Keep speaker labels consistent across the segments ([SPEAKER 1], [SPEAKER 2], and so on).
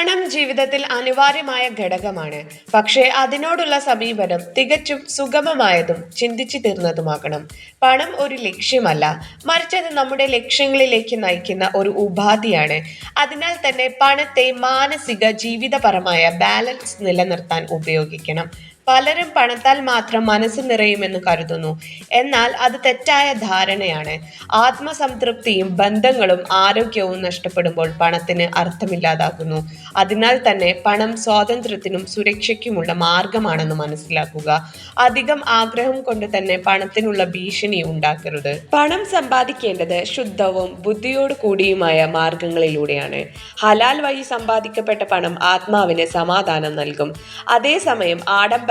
[SPEAKER 1] പണം ജീവിതത്തിൽ അനിവാര്യമായ ഘടകമാണ്. പക്ഷേ അതിനോടുള്ള സമീപനം തികച്ചും സുഗമമായതും ചിന്തിച്ചു തീർന്നതുമാകണം. പണം ഒരു ലക്ഷ്യമല്ല. മറിച്ച് അത് നമ്മുടെ ലക്ഷ്യങ്ങളിലേക്ക് നയിക്കുന്ന ഒരു ഉപാധിയാണ്. അതിനാൽ തന്നെ പണത്തെ മാനസിക ജീവിതപരമായ ബാലൻസ് നിലനിർത്താൻ ഉപയോഗിക്കണം. പലരും പണത്താൽ മാത്രം മനസ്സ് നിറയുമെന്ന് കരുതുന്നു. എന്നാൽ അത് തെറ്റായ ധാരണയാണ്. ആത്മസംതൃപ്തിയും ബന്ധങ്ങളും ആരോഗ്യവും നഷ്ടപ്പെടുമ്പോൾ പണത്തിന് അർത്ഥമില്ലാതാകുന്നു. അതിനാൽ തന്നെ പണം സ്വാതന്ത്ര്യത്തിനും സുരക്ഷയ്ക്കുമുള്ള മാർഗമാണെന്ന് മനസ്സിലാക്കുക. അധികം ആഗ്രഹം കൊണ്ട് തന്നെ പണത്തിനുള്ള ഭീഷണി ഉണ്ടാക്കരുത്. പണം സമ്പാദിക്കേണ്ടത് ശുദ്ധവും ബുദ്ധിയോട് കൂടിയുമായ മാർഗങ്ങളിലൂടെയാണ്. ഹലാൽ വഴി സമ്പാദിക്കപ്പെട്ട പണം ആത്മാവിന് സമാധാനം നൽകും. അതേസമയം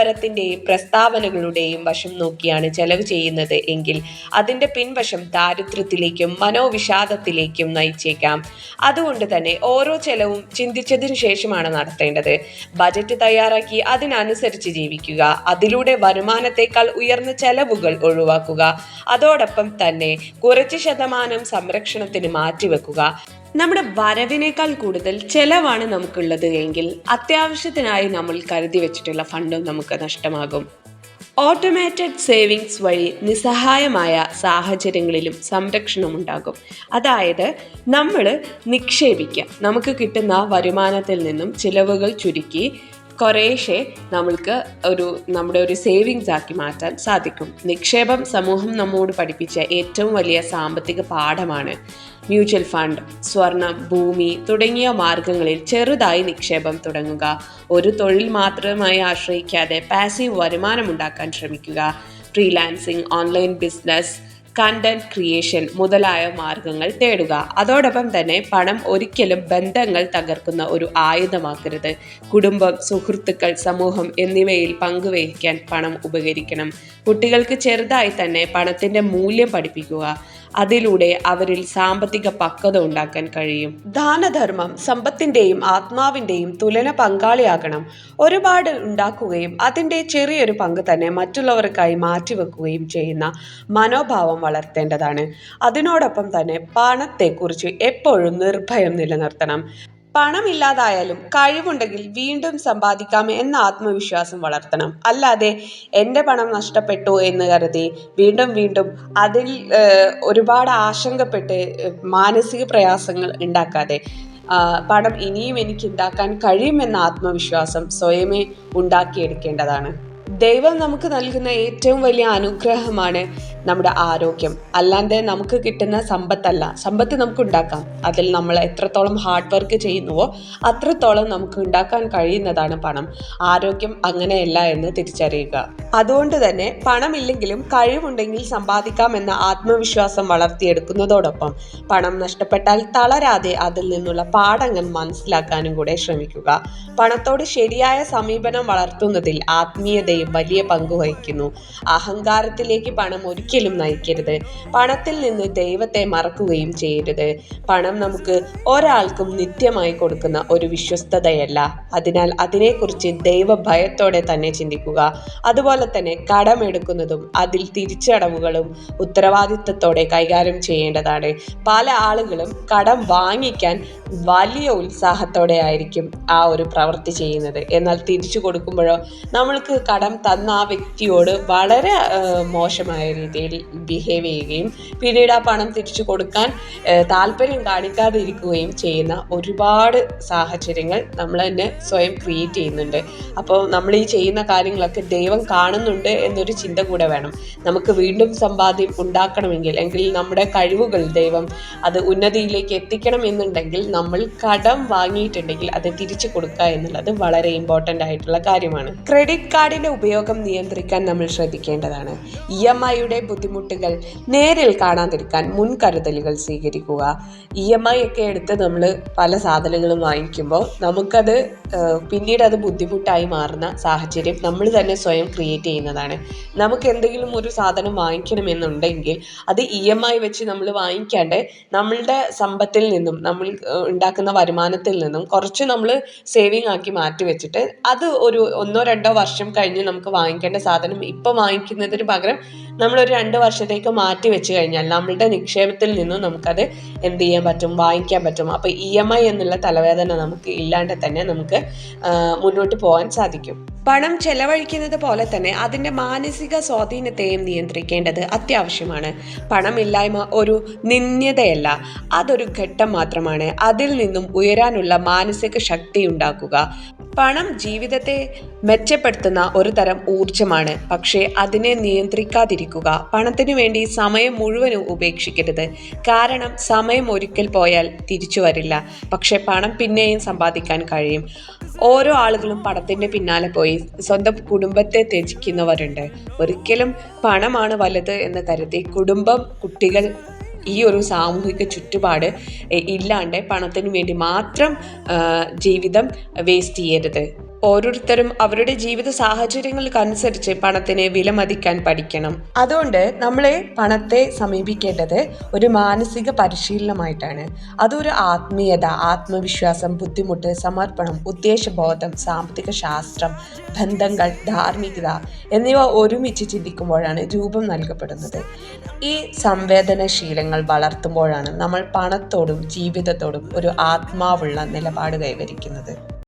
[SPEAKER 1] ആഡംബരത്തിന്റെയും പ്രസ്താവനകളുടെയും വശം നോക്കിയാണ് ചെലവ് ചെയ്യുന്നത് എങ്കിൽ അതിന്റെ പിൻവശം ദാരിദ്ര്യത്തിലേക്കും മനോവിഷാദത്തിലേക്കും നയിച്ചേക്കാം. അതുകൊണ്ട് തന്നെ ഓരോ ചെലവും ചിന്തിച്ചതിനു ശേഷമാണ് നടത്തേണ്ടത്. ബജറ്റ് തയ്യാറാക്കി അതിനനുസരിച്ച് ജീവിക്കുക. അതിലൂടെ വരുമാനത്തേക്കാൾ ഉയർന്ന ചെലവുകൾ ഒഴിവാക്കുക. അതോടൊപ്പം തന്നെ കുറച്ച് ശതമാനം സംരക്ഷണത്തിന് മാറ്റിവെക്കുക. നമ്മുടെ വരവിനേക്കാൾ കൂടുതൽ ചെലവാണ് നമുക്കുള്ളത് എങ്കിൽ അത്യാവശ്യത്തിനായി നമ്മൾ കരുതി വെച്ചിട്ടുള്ള ഫണ്ടും നമുക്ക് നഷ്ടമാകും. ഓട്ടോമേറ്റഡ് സേവിങ്സ് വഴി നിസ്സഹായമായ സാഹചര്യങ്ങളിലും സംരക്ഷണം ഉണ്ടാകും. അതായത് നമ്മൾ നിക്ഷേപിക്കുക നമുക്ക് കിട്ടുന്ന വരുമാനത്തിൽ നിന്നും ചിലവുകൾ ചുരുക്കി കുറേശ്ശെ നമ്മൾക്ക് ഒരു നമ്മുടെ ഒരു സേവിങ്സ് ആക്കി മാറ്റാൻ സാധിക്കും. നിക്ഷേപം സമൂഹം നമ്മോട് പഠിപ്പിച്ച ഏറ്റവും വലിയ സാമ്പത്തിക പാഠമാണ് മ്യൂച്വൽ ഫണ്ട് സ്വർണം ഭൂമി തുടങ്ങിയ മാർഗങ്ങളിൽ ചെറുതായി നിക്ഷേപം തുടങ്ങുക. ഒരു തൊഴിൽ മാത്രമായി ആശ്രയിക്കാതെ പാസീവ് വരുമാനം ഉണ്ടാക്കാൻ ശ്രമിക്കുക. Freelancing online business content creation മുതലായ മാർഗങ്ങൾ തേടുക. അതോടൊപ്പം തന്നെ പണം ഒരിക്കലും ബന്ധങ്ങൾ തകർക്കുന്ന ഒരു ആയുധമാക്കരുത്. കുടുംബം സുഹൃത്തുക്കൾ സമൂഹം എന്നിവയിൽ പങ്കുവഹിക്കാൻ പണം ഉപകരിക്കണം. കുട്ടികൾക്ക് ചെറുതായി തന്നെ പണത്തിന്റെ മൂല്യം പഠിപ്പിക്കുക. അതിലൂടെ അവരിൽ സാമ്പത്തിക പക്വത ഉണ്ടാക്കാൻ കഴിയും. ദാനധർമ്മം സമ്പത്തിന്റെയും ആത്മാവിന്റെയും തുലന പങ്കാളിയാകണം. ഒരുപാട് ഉണ്ടാക്കുകയും അതിന്റെ ചെറിയൊരു പങ്ക് തന്നെ മറ്റുള്ളവർക്കായി മാറ്റിവെക്കുകയും ചെയ്യുന്ന മനോഭാവം വളർത്തേണ്ടതാണ്. അതിനോടൊപ്പം തന്നെ പണത്തെക്കുറിച്ച് എപ്പോഴും നിർഭയം നിലനിർത്തണം. പണമില്ലാതായാലും കഴിവുണ്ടെങ്കിൽ വീണ്ടും സമ്പാദിക്കാം എന്ന ആത്മവിശ്വാസം വളർത്തണം. അല്ലാതെ എന്റെ പണം നഷ്ടപ്പെട്ടു എന്ന് കരുതി വീണ്ടും വീണ്ടും അതിൽ ഒരുപാട് ആശങ്കപ്പെട്ട് മാനസിക പ്രയാസങ്ങൾ ഉണ്ടാക്കാതെ പണം ഇനിയും എനിക്ക് ഉണ്ടാക്കാൻ കഴിയുമെന്ന ആത്മവിശ്വാസം സ്വയമേ ഉണ്ടാക്കിയെടുക്കേണ്ടതാണ്. ദൈവം നമുക്ക് നൽകുന്ന ഏറ്റവും വലിയ അനുഗ്രഹമാണ് നമ്മുടെ ആരോഗ്യം. അല്ലാതെ നമുക്ക് കിട്ടുന്ന സമ്പത്തല്ല. സമ്പത്ത് നമുക്ക് ഉണ്ടാക്കാം. അതിൽ നമ്മൾ എത്രത്തോളം ഹാർഡ് വർക്ക് ചെയ്യുന്നുവോ അത്രത്തോളം നമുക്ക് ഉണ്ടാക്കാൻ കഴിയുന്നതാണ് പണം. ആരോഗ്യം അങ്ങനെയല്ല എന്ന് തിരിച്ചറിയുക. അതുകൊണ്ട് തന്നെ പണമില്ലെങ്കിലും കഴിവുണ്ടെങ്കിൽ സമ്പാദിക്കാം എന്ന ആത്മവിശ്വാസം വളർത്തിയെടുക്കുന്നതോടൊപ്പം പണം നഷ്ടപ്പെട്ടാൽ തളരാതെ അതിൽ നിന്നുള്ള പാഠങ്ങൾ മനസ്സിലാക്കാനും കൂടെ ശ്രമിക്കുക. പണത്തോട് ശരിയായ സമീപനം വളർത്തുന്നതിൽ ആത്മീയതയും വലിയ പങ്ക് വഹിക്കുന്നു. അഹങ്കാരത്തിലേക്ക് പണം ഒരിക്കലും നയിക്കരുത്. പണത്തിൽ നിന്ന് ദൈവത്തെ മറക്കുകയും ചെയ്യരുത്. പണം നമുക്ക് ഒരാൾക്കും നിത്യമായി കൊടുക്കുന്ന ഒരു വിശ്വസ്തതയല്ല. അതിനാൽ അതിനെക്കുറിച്ച് ദൈവഭയത്തോടെ തന്നെ ചിന്തിക്കുക. അതുപോലെ തന്നെ കടമെടുക്കുന്നതും അതിൽ തിരിച്ചടവുകളും ഉത്തരവാദിത്തത്തോടെ കൈകാര്യം ചെയ്യേണ്ടതാണ്. പല ആളുകളും കടം വാങ്ങിക്കാൻ വലിയ ഉത്സാഹത്തോടെ ആയിരിക്കും ആ ഒരു പ്രവൃത്തി ചെയ്യുന്നത്. എന്നാൽ തിരിച്ചു കൊടുക്കുമ്പോഴോ നമ്മൾക്ക് കടം തന്ന ആ വ്യക്തിയോട് വളരെ മോശമായ രീതിയിൽ ബിഹേവ് ചെയ്യുകയും പിന്നീട് ആ പണം തിരിച്ചു കൊടുക്കാൻ താല്പര്യം കാണിക്കാതിരിക്കുകയും ചെയ്യുന്ന ഒരുപാട് സാഹചര്യങ്ങൾ നമ്മൾ തന്നെ സ്വയം ക്രിയേറ്റ് ചെയ്യുന്നുണ്ട്. അപ്പോൾ നമ്മൾ ഈ ചെയ്യുന്ന കാര്യങ്ങളൊക്കെ ദൈവം കാണുന്നുണ്ട് എന്നൊരു ചിന്ത കൂടെ വേണം. നമുക്ക് വീണ്ടും സമ്പാദ്യം ഉണ്ടാക്കണമെങ്കിൽ എങ്കിൽ നമ്മുടെ കഴിവുകൾ ദൈവം അത് ഉന്നതിയിലേക്ക് എത്തിക്കണം എന്നുണ്ടെങ്കിൽ നമ്മൾ കടം വാങ്ങിയിട്ടുണ്ടെങ്കിൽ അത് തിരിച്ചു കൊടുക്കുക എന്നുള്ളത് വളരെ ഇമ്പോർട്ടന്റ് ആയിട്ടുള്ള കാര്യമാണ്. ക്രെഡിറ്റ് കാർഡിന്റെ ഉപയോഗം നിയന്ത്രിക്കാൻ നമ്മൾ ശ്രദ്ധിക്കേണ്ടതാണ്. ഇ എം ഐയുടെ ബുദ്ധിമുട്ടുകൾ നേരിൽ കാണാതിരിക്കാൻ മുൻകരുതലുകൾ സ്വീകരിക്കുക. ഇ എം ഐ ഒക്കെ എടുത്ത് നമ്മൾ പല സാധനങ്ങളും വാങ്ങിക്കുമ്പോൾ നമുക്കത് പിന്നീട് അത് ബുദ്ധിമുട്ടായി മാറുന്ന സാഹചര്യം നമ്മൾ തന്നെ സ്വയം ക്രിയേറ്റ് ചെയ്യുന്നതാണ്. നമുക്ക് എന്തെങ്കിലും ഒരു സാധനം വാങ്ങിക്കണമെന്നുണ്ടെങ്കിൽ അത് ഇ എം ഐ വെച്ച് നമ്മൾ വാങ്ങിക്കാണ്ട് നമ്മളുടെ സമ്പത്തിൽ നിന്നും നമ്മൾ ഉണ്ടാക്കുന്ന വരുമാനത്തിൽ നിന്നും കുറച്ച് നമ്മൾ സേവിങ് ആക്കി മാറ്റി വെച്ചിട്ട് അത് ഒരു ഒന്നോ രണ്ടോ വർഷം കഴിഞ്ഞ് നമുക്ക് വാങ്ങിക്കേണ്ട സാധനം ഇപ്പം വാങ്ങിക്കുന്നതിന് പകരം നമ്മളൊരു രണ്ട് വർഷത്തേക്ക് മാറ്റി വെച്ച് കഴിഞ്ഞാൽ നമ്മളുടെ നിക്ഷേപത്തിൽ നിന്നും നമുക്കത് എന്ത് ചെയ്യാൻ പറ്റും വാങ്ങിക്കാൻ പറ്റും. അപ്പോൾ ഇ എം ഐ എന്നുള്ള തലവേദന നമുക്ക് ഇല്ലാണ്ട് തന്നെ നമുക്ക് മുന്നോട്ട് പോകാൻ സാധിക്കും. പണം ചെലവഴിക്കുന്നത് പോലെ തന്നെ അതിന്റെ മാനസിക സ്വാധീനത്തെയും നിയന്ത്രിക്കേണ്ടത് അത്യാവശ്യമാണ്. പണമില്ലായ്മ ഒരു നിന്ദ്യതയല്ല. അതൊരു ഘട്ടം മാത്രമാണ്. അതിൽ നിന്നും ഉയരാനുള്ള മാനസിക ശക്തി ഉണ്ടാക്കുക. പണം ജീവിതത്തെ മെച്ചപ്പെടുത്തുന്ന ഒരു തരം ഊർജമാണ് പക്ഷേ അതിനെ നിയന്ത്രിക്കാതിരിക്കുക പണത്തിനു വേണ്ടി സമയം മുഴുവനും ഉപേക്ഷിക്കരുത്. കാരണം സമയം ഒരിക്കൽ പോയാൽ തിരിച്ചു വരില്ല. പക്ഷേ പണം പിന്നെയും സമ്പാദിക്കാൻ കഴിയും. ഓരോ ആളുകളും പണത്തിന്റെ പിന്നാലെ പോയി. സ്വന്തം കുടുംബത്തെ ത്യജിക്കുന്നവരുണ്ട്. ഒരിക്കലും പണമാണ് വലുത് എന്ന് കരുതി കുടുംബം കുട്ടികൾ ഈ ഒരു സാമൂഹിക ചുറ്റുപാട് ഇല്ലാണ്ട് പണത്തിന് വേണ്ടി മാത്രം ജീവിതം വേസ്റ്റ് ചെയ്യരുത്. ഓരോരുത്തരും അവരുടെ ജീവിത സാഹചര്യങ്ങൾക്കനുസരിച്ച് പണത്തിനെ വിലമതിക്കാൻ പഠിക്കണം. അതുകൊണ്ട് നമ്മളെ പണത്തെ സമീപിക്കേണ്ടത് ഒരു മാനസിക പരിശീലനമായിട്ടാണ്. അതൊരു ആത്മീയത ആത്മവിശ്വാസം ബുദ്ധിമുട്ട് സമർപ്പണം ഉദ്ദേശബോധം സാമ്പത്തിക ശാസ്ത്രം ബന്ധങ്ങൾ ധാർമ്മികത എന്നിവ ഒരുമിച്ച് ചിന്തിക്കുമ്പോഴാണ് രൂപം നൽകപ്പെടുന്നത്. ഈ സംവേദനശീലങ്ങൾ വളർത്തുമ്പോഴാണ് നമ്മൾ പണത്തോടും ജീവിതത്തോടും ഒരു ആത്മാവുള്ള നിലപാട് കൈവരിക്കുന്നത്.